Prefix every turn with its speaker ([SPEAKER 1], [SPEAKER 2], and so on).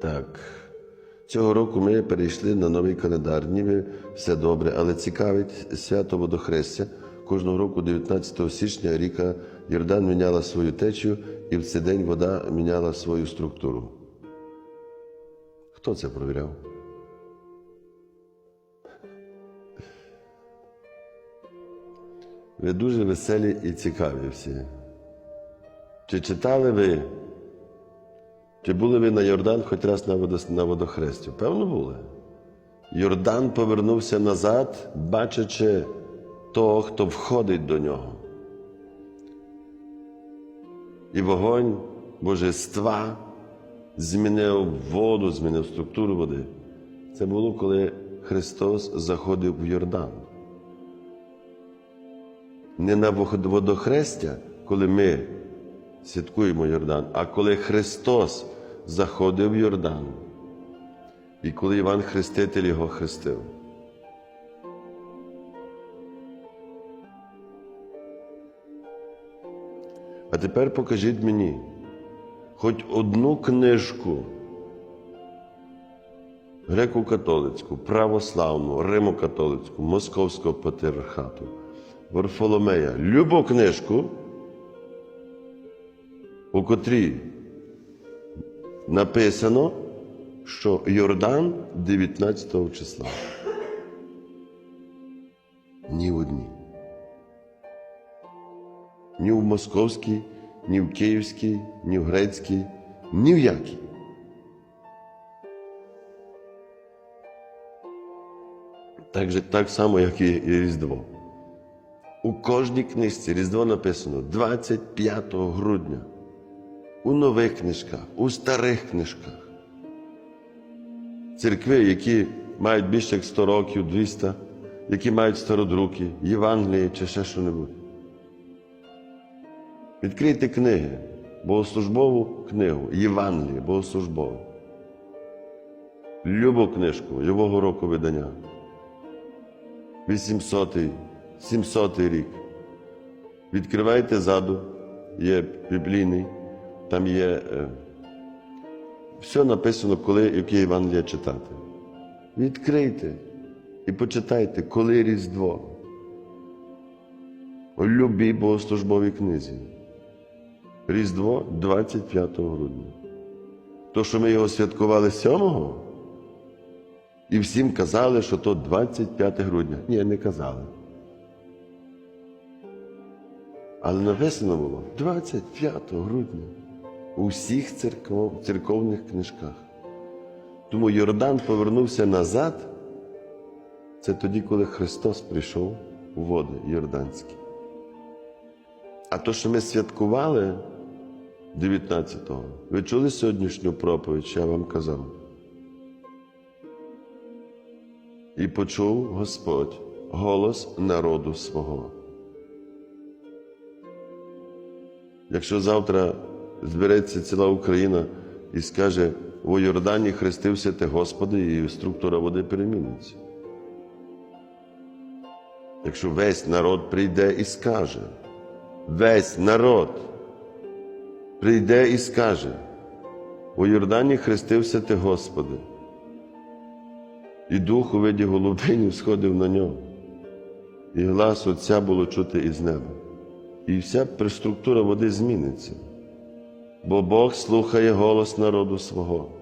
[SPEAKER 1] Так. Цього року ми перейшли на новий календар. Ніби все добре, але цікавить свято водохрестя. Кожного року, 19 січня, ріка Йордан міняла свою течію, і в цей день вода міняла свою структуру. Хто це провіряв? Ви дуже веселі і цікаві всі. Чи читали ви чи були ви на Йордан хоч раз на, водохресті? Певно, були. Йордан повернувся назад, бачачи того, хто входить до нього. І вогонь божества змінив воду, змінив структуру води. Це було, коли Христос заходив в Йордан. Не на водохрестя, коли ми святкуємо Йордан, а коли Христос заходив в Йордан, і коли Іван Хреститель його хрестив. А тепер покажіть мені хоч одну книжку греко-католицьку, православну, римо-католицьку, московського патріархату, Варфоломея, любу книжку, у котрій написано, що Йордан 19 числа. Ні в одній. Ні в московській, ні в київській, ні в грецькій, ні в якій. Так, же, так само, як і, Різдво. У кожній книжці Різдво написано 25 грудня. У нових книжках, у старих книжках. Церкви, які мають більше як 100 років, 200, які мають стародруки, Євангелії чи ще що-небудь. Відкрийте книги, богослужбову книгу, Євангеліє, богослужбову. Любу книжку, любого року видання. 800 700 рік. Відкривайте ззаду, є біблійний, там є е, все написано, коли яке Євангелія читати. Відкрийте і почитайте, коли Різдво. У любій богослужбовій книзі. Різдво 25 грудня. То, що ми його святкували 7-го, і всім казали, що то 25 грудня. Ні, не казали. Але написано було 25 грудня у всіх церков, церковних книжках. Тому Йордан повернувся назад. Це тоді, коли Христос прийшов у води Йорданські. А то, що ми святкували 19-го, ви чули сьогоднішню проповідь, що я вам казав? І почув Господь голос народу свого. Якщо завтра збереться ціла Україна і скаже, у Йордані хрестився ти Господи, і структура води переміниться. Якщо весь народ прийде і скаже, весь народ прийде і скаже, у Йордані хрестився ти Господи, і дух у виді голубинів сходив на нього, і глас Отця було чути із неба. І вся структура води зміниться. Бо Бог слухає голос народу свого.